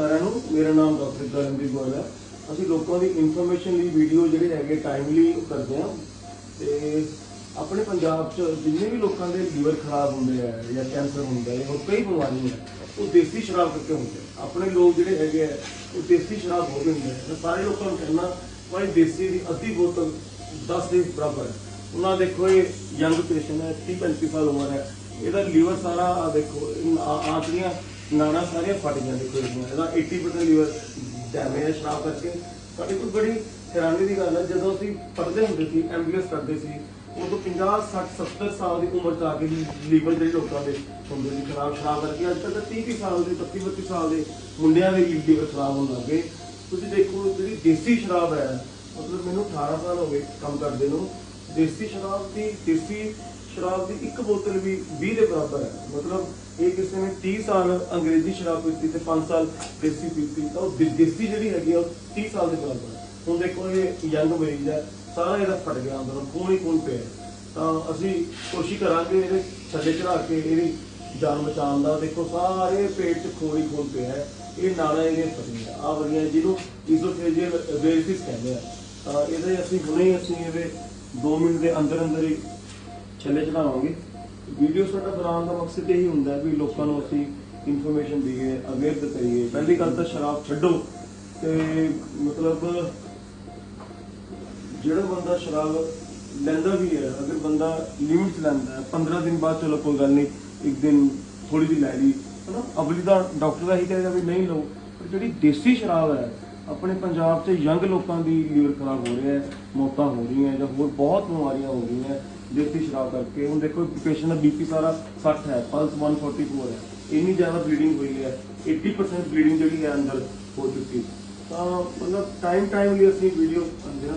ਸਾਰਿਆਂ ਨੂੰ, ਮੇਰਾ ਨਾਮ ਡਾਕਟਰ ਗਰਨਦੀਪ ਗੋਇਲ ਹੈ। ਅਸੀਂ ਲੋਕਾਂ ਦੀ ਇਨਫੋਰਮੇਸ਼ਨ ਲਈ ਵੀਡੀਓ ਜਿਹੜੇ ਹੈਗੇ ਟਾਈਮਲੀ ਕਰਦੇ ਹਾਂ। ਤੇ ਆਪਣੇ ਪੰਜਾਬ 'ਚ ਜਿੰਨੇ ਵੀ ਲੋਕਾਂ ਦੇ ਲੀਵਰ ਖਰਾਬ ਹੁੰਦੇ ਆ ਜਾਂ ਕੈਂਸਰ ਹੁੰਦਾ ਹੈ, ਹੋਰ ਕਈ ਬਿਮਾਰੀਆਂ ਉਹ ਦੇਸੀ ਸ਼ਰਾਬ ਕਰਕੇ ਹੁੰਦੇ ਆਪਣੇ ਲੋਕ ਜਿਹੜੇ ਹੈਗੇ ਆ, ਉਹ ਦੇਸੀ ਸ਼ਰਾਬ ਹੋ ਗਏ ਹੁੰਦੇ ਆ। ਸਾਰੇ ਲੋਕਾਂ ਨੂੰ ਕਹਿਣਾ ਭਾਈ ਦੇਸੀ ਦੀ ਅੱਧੀ ਬੋਤਲ 10 ਦੇ ਬਰਾਬਰ ਹੈ। ਉਹਨਾਂ ਦੇਖੋ ਇਹ ਯੰਗ ਪੇਸ਼ੈਂਟ ਹੈ 30 35 ਸਾਲ ਉਮਰ ਹੈ। ਇਹਦਾ ਲੀਵਰ ਸਾਰਾ ਦੇਖੋ ਇਹ ਨਾੜਾਂ ਸਾਰੀਆਂ ਫਟ ਗਈਆਂ ਦੇਖੋ ਇਹਦਾ 80% ਲੀਵਰ ਡੈਮੇਜ ਹੈ ਸ਼ਰਾਬ ਕਰਕੇ। ਸਾਡੀ ਕੋਈ ਬੜੀ ਹੈਰਾਨੀ ਦੀ ਗੱਲ ਹੈ, ਜਦੋਂ ਅਸੀਂ ਪੜ੍ਹਦੇ ਹੁੰਦੇ ਸੀ ਐਮਬੀਐਸ ਕਰਦੇ ਸੀ, ਉਦੋਂ 50 60 70 ਸਾਲ ਦੀ ਉਮਰ ਚ ਆ ਕੇ ਲੀਵਰ ਜਿਹੜੇ ਲੋਕਾਂ ਦੇ ਹੁੰਦੇ ਸੀ ਖਰਾਬ ਸ਼ਰਾਬ ਕਰਕੇ ਅੱਜ ਕੱਲ੍ਹ 30 ਸਾਲ ਦੇ 32 32 ਸਾਲ ਦੇ ਮੁੰਡਿਆਂ ਦੇ ਲੀਵਰ ਖਰਾਬ ਹੋਣ ਲੱਗ ਤੁਸੀਂ ਦੇਖੋ, ਜਿਹੜੀ ਦੇਸੀ ਸ਼ਰਾਬ ਹੈ, ਮਤਲਬ ਮੈਨੂੰ 18 ਸਾਲ ਹੋ ਗਏ ਕੰਮ ਕਰਦੇ ਨੂੰ। ਦੇਸੀ ਸ਼ਰਾਬ ਦੀ, ਦੇਸੀ ਸ਼ਰਾਬ ਦੀ ਇੱਕ ਬੋਤਲ ਵੀ 20 ਦੇ ਬਰਾਬਰ ਹੈ। ਮਤਲਬ ਇਹ ਕਿਸੇ ਨੇ 30 ਸਾਲ ਅੰਗਰੇਜ਼ੀ ਸ਼ਰਾਬ ਪੀਤੀ ਤੇ 5 ਸਾਲ ਦੇਸੀ ਪੀਤੀ, ਤਾਂ ਉਹ ਦੇਸੀ ਜਿਹੜੀ ਹੈਗੀ ਉਹ 30 ਸਾਲ ਦੇ ਬਰਾਬਰ ਹੁਣ ਦੇਖੋ ਇਹ ਯੰਗ ਮਰੀਜ਼ ਹੈ, ਸਾਰਾ ਇਹਦਾ ਫਟ ਗਿਆ ਅੰਦਰੋਂ ਖੂਨ ਹੀ ਪਿਆ ਤਾਂ ਅਸੀਂ ਕੋਸ਼ਿਸ਼ ਕਰਾਂਗੇ ਇਹਦੇ ਥੱਲੇ ਚੜਾ ਕੇ ਇਹਦੀ ਜਾਨ ਬਚਾਉਣ ਦਾ। ਦੇਖੋ ਸਾਰੇ ਪੇਟ 'ਚ ਖੂਨ ਹੀ ਖੂਨ ਪਿਆ ਹੈ, ਇਹ ਨਾੜਾਂ ਇਹਦੀਆਂ ਫਟੀਆਂ। ਆ ਵਰੀਆਂ ਜਿਹਨੂੰ ਇਜ਼ੋਫੇਜੀਅਲ ਵੇਰਿਸਿਸ ਕਹਿੰਦੇ ਆ। ਇਹਦੇ ਅਸੀਂ ਹੁਣੇ ਅਸੀਂ ਇਹਦੇ 2 ਮਿੰਟ ਦੇ ਅੰਦਰ ਅੰਦਰ ਹੀ ਛੱਲੇ ਚੜਾਵਾਂਗੇ ਵੀਡੀਓ ਸਾਡਾ ਬਣਾਉਣ ਦਾ ਮਕਸਦ ਇਹੀ ਹੁੰਦਾ ਹੈ ਵੀ ਲੋਕਾਂ ਨੂੰ ਅਸੀਂ ਇਨਫੋਰਮੇਸ਼ਨ ਦਈਏ ਅਵੇਅਰ ਕਰੀਏ। ਪਹਿਲੀ ਗੱਲ ਤਾਂ ਸ਼ਰਾਬ ਛੱਡੋ। ਤੇ ਮਤਲਬ ਜਿਹੜਾ ਬੰਦਾ ਸ਼ਰਾਬ ਲੈਂਦਾ ਵੀ ਹੈ, ਅਗਰ ਬੰਦਾ ਲਿਮਿਟ ਲੈਂਦਾ ਹੈ 15 ਦਿਨ ਬਾਅਦ ਚਲੋ ਕੋਈ ਗੱਲ ਨਹੀਂ, ਇੱਕ ਦਿਨ ਥੋੜੀ ਜਿਹੀ ਲੈ ਲਈ, ਹਨਾ? ਅਗਲੀ ਦਾ ਡਾਕਟਰ ਦਾ ਹੀ ਕਹੇਗਾ ਵੀ ਨਹੀਂ ਲਓ। ਪਰ ਜਿਹੜੀ ਦੇਸੀ ਸ਼ਰਾਬ ਹੈ ਆਪਣੇ ਪੰਜਾਬ 'ਚ ਯੰਗ ਲੋਕਾਂ ਦੀ ਲੀਵਰ ਖਰਾਬ ਹੋ ਰਿਹਾ ਹੈ, ਮੌਤਾਂ ਹੋ ਰਹੀਆਂ ਜਾਂ ਹੋਰ ਬਹੁਤ ਬਿਮਾਰੀਆਂ ਹੋ ਰਹੀਆਂ, ਦੇਸੀ ਸ਼ਰਾਬ ਕਰਕੇ। ਹੁਣ ਦੇਖੋ ਪੇਸ਼ੈਂਟ ਦਾ ਬੀਪੀ ਸਾਰਾ 60 ਹੈ ਪਲਸ 144 ਹੈ। ਇੰਨੀ ਜ਼ਿਆਦਾ ਬਲੀਡਿੰਗ ਹੋਈ ਹੈ 80% ਬਲੀਡਿੰਗ ਜਿਹੜੀ ਹੈ ਅੰਦਰ ਹੋ ਚੁੱਕੀ ਤਾਂ ਮਤਲਬ ਟਾਈਮ ਟਾਈਮ ਲਈ ਅਸੀਂ ਵੀਡੀਓ ਕਰਦੇ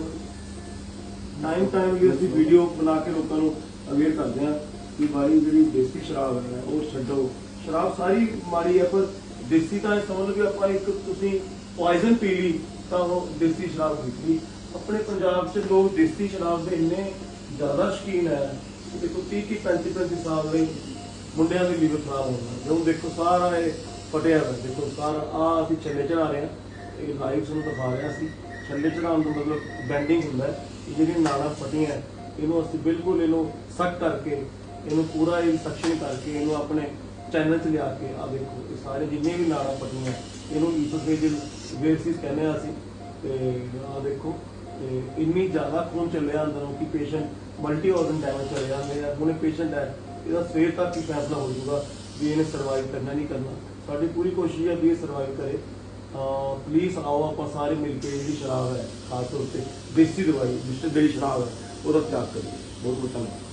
ਟਾਈਮ ਟਾਈਮ ਲਈ ਅਸੀਂ ਵੀਡੀਓ ਬਣਾ ਕੇ ਲੋਕਾਂ ਨੂੰ ਅਵੇਅਰ ਕਰਦੇ ਹਾਂ ਕਿ ਬਾਈ ਜਿਹੜੀ ਦੇਸੀ ਸ਼ਰਾਬ ਹੈ, ਉਹ ਛੱਡੋ। ਸ਼ਰਾਬ ਸਾਰੀ ਮਾੜੀ ਹੈ, ਪਰ ਦੇਸੀ ਤਾਂ ਸਮਝ ਲਓ ਵੀ ਆਪਾਂ ਇੱਕ ਤੁਸੀਂ ਪੋਇਜ਼ਨ ਪੀ ਲਈ ਤਾਂ ਉਹ ਦੇਸੀ ਸ਼ਰਾਬ ਪੀਤੀ ਆਪਣੇ ਪੰਜਾਬ 'ਚ ਲੋਕ ਦੇਸੀ ਸ਼ਰਾਬ ਦੇ ਇੰਨੇ ਜ਼ਿਆਦਾ ਸ਼ੌਕੀਨ ਹੈ ਕਿ ਦੇਖੋ 30 ਕੀ 35 35 ਸਾਲ ਦੇ ਮੁੰਡਿਆਂ ਦੇ ਲੀਵਰ ਖਰਾਬ ਹੋ ਗਿਆ ਜਦੋਂ ਦੇਖੋ ਸਾਰਾ ਇਹ ਫਟਿਆ ਹੋਇਆ, ਦੇਖੋ ਸਾਰਾ ਆ ਅਸੀਂ ਛੱਲੇ ਚੜਾ ਰਹੇ ਹਾਂ। ਇਹ ਲਾਈਵ ਤੁਹਾਨੂੰ ਦਿਖਾ ਰਹੇ ਹਾਂ ਅਸੀਂ ਛੱਲੇ ਚੜਾਉਣ ਦਾ ਮਤਲਬ ਬੈਂਡਿੰਗ ਹੁੰਦਾ ਹੈ ਇਹ ਜਿਹੜੀਆਂ ਨਾੜਾਂ ਫਟੀਆਂ ਇਹਨੂੰ ਅਸੀਂ ਬਿਲਕੁਲ ਇਹਨੂੰ ਸੱਕ ਕਰਕੇ, ਇਹਨੂੰ ਪੂਰਾ ਇਹ ਸੈਕਸ਼ਨ ਕਰਕੇ, ਇਹਨੂੰ ਆਪਣੇ ਚੈਨਲ 'ਚ ਲਿਆ ਕੇ ਆ ਦੇਖੋ, ਇਹ ਸਾਰੇ ਜਿੰਨੇ ਵੀ ਨਾੜਾਂ ਪੱਟੀਆਂ, ਇਹਨੂੰ ਈਸੋਫੇਜਲ ਵੇਰਸਿਸ ਕਹਿੰਦੇ ਆ ਅਸੀਂ, ਤੇ ਆ ਦੇਖੋ, ਤੇ ਇੰਨੀ ਜ਼ਿਆਦਾ ਖੂਨ ਚੱਲਿਆ ਅੰਦਰੋਂ ਕਿ ਪੇਸ਼ੈਂਟ ਮਲਟੀ ਆਰਗਨ ਡੈਮੇਜ ਚਲੇ ਜਾਂਦੇ ਆ ਹੁਣ ਪੇਸ਼ੈਂਟ ਹੈ, ਇਹਦਾ ਸਵੇਰ ਤੱਕ ਹੀ ਫੈਸਲਾ ਹੋ ਜਾਊਗਾ ਵੀ ਇਹਨੇ ਸਰਵਾਈਵ ਕਰਨਾ ਨਹੀਂ ਕਰਨਾ। ਸਾਡੀ ਪੂਰੀ ਕੋਸ਼ਿਸ਼ ਹੈ ਵੀ ਇਹ ਸਰਵਾਈਵ ਕਰੇ। ਪਲੀਜ਼ ਆਓ, ਆਪਾਂ ਸਾਰੇ ਮਿਲ ਕੇ ਜਿਹੜੀ ਸ਼ਰਾਬ ਹੈ, ਖਾਸ ਤੌਰ ਤੇ ਦੇਸੀ ਦਵਾਈ ਜਿਸ ਜਿਹੜੀ ਸ਼ਰਾਬ ਹੈ, ਉਹਦਾ ਤਿਆਗ ਕਰੀਏ। ਬਹੁਤ ਬਹੁਤ ਧੰਨਵਾਦ।